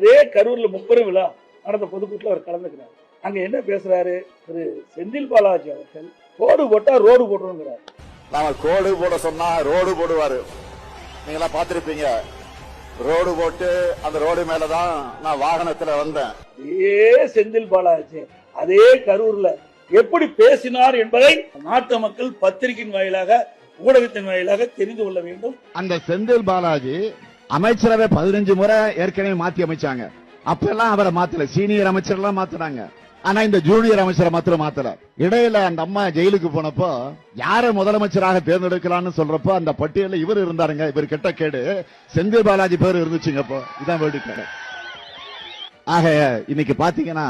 அதே கரூர்ல முப்பெரும் விழா நடந்த பொதுக்கூட்டில் அவர் கலந்துக்கிறார். அங்க என்ன பேசுறாரு? திரு செந்தில் பாலாஜி அவர்கள் ரோடு போட்டா ரோடு போட்டுருங்கிறார் நாம கோடு போட சொன்னா ரோடு போடுவாரு. நீங்களாம் பார்த்திருப்பீங்க. ரோடு போட்டு அந்த ரோடு மேலதான் நான் வாகனத்துல வந்தேன். அதே செந்தில் பாலாஜி அதே கரூர்ல எப்படி பேசினார் என்பதை நாட்டு மக்கள் பத்திரிகையின் வாயிலாக ஊடகத்தின் வாயிலாக தெரிந்து கொள்ள வேண்டும். அந்த செந்தில் பாலாஜி அமைச்சரவை பதினஞ்சு முறை ஏற்கனவே மாத்தி அமைச்சாங்க. அப்பெல்லாம் அவரை மாத்தல. சீனியர் அமைச்சர் எல்லாம் மாத்தினாங்க. ஆனா இந்த ஜூனியர் அமைச்சரை மாத்திரம் மாத்தல. இடையில அந்த அம்மா ஜெயிலுக்கு போனப்போ யார முதலமைச்சராக தேர்ந்தெடுக்கலாம்னு சொல்றப்போ அந்த பட்டியல இவர் இருந்தாருங்க. இவர் கெட்ட கேடு. செந்தில் பாலாஜி பேர் இருந்துச்சுங்க அப்போ இதான் வேடிக்கை ஆக இன்னைக்கு பாத்தீங்கன்னா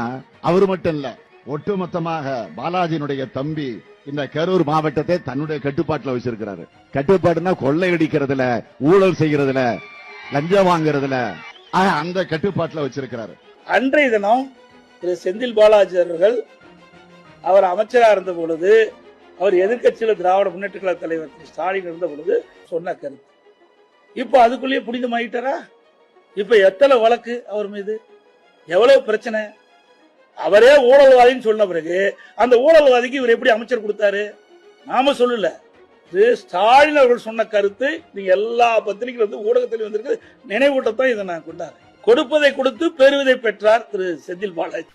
அவர் மட்டும் இல்ல. ஒட்டுமொத்தமாக பாலாஜியினுடைய தம்பி இந்த கரூர் மாவட்டத்தை தன்னுடைய கட்டுப்பாட்டுல வச்சிருக்கிறாரு. கட்டுப்பாடுனா கொள்ளையடிக்கிறதுல ஊழல் செய்யறதுல லஞ்சம் வாங்குறதுல அந்த கட்டுப்பாட்டுல வச்சிருக்கிறாரு. அன்றைய தினம் திரு செந்தில் பாலாஜி அவர்கள் அவர் அமைச்சராக இருந்த பொழுது அவர் எதிர்க்கட்சியில் திராவிட முன்னேற்ற கழக தலைவர் திரு ஸ்டாலின் இருந்த பொழுது சொன்ன கருத்து. இப்போ அதுக்குள்ளேயே புனிதமாயிட்டாரா இப்போ எத்தனை வழக்கு அவர் மீது? எவ்வளவு பிரச்சனை? அவரே ஊழல்வாதின்னு சொன்ன பிறகு அந்த ஊழல்வாதிக்கு இவர் எப்படி அமைச்சர் கொடுத்தாரு? நாம சொல்லல. இது ஸ்டாலின் அவர்கள் சொன்ன கருத்து. நீங்க எல்லா பத்திரிகையில வந்து ஊடகத்தில் வந்திருக்கு நினைவூட்டத்தான் இதை நான் கொண்டாடுறேன். கொடுப்பதை கொடுத்து பெறுவதை பெற்றார் திரு செந்தில் பாலாஜி.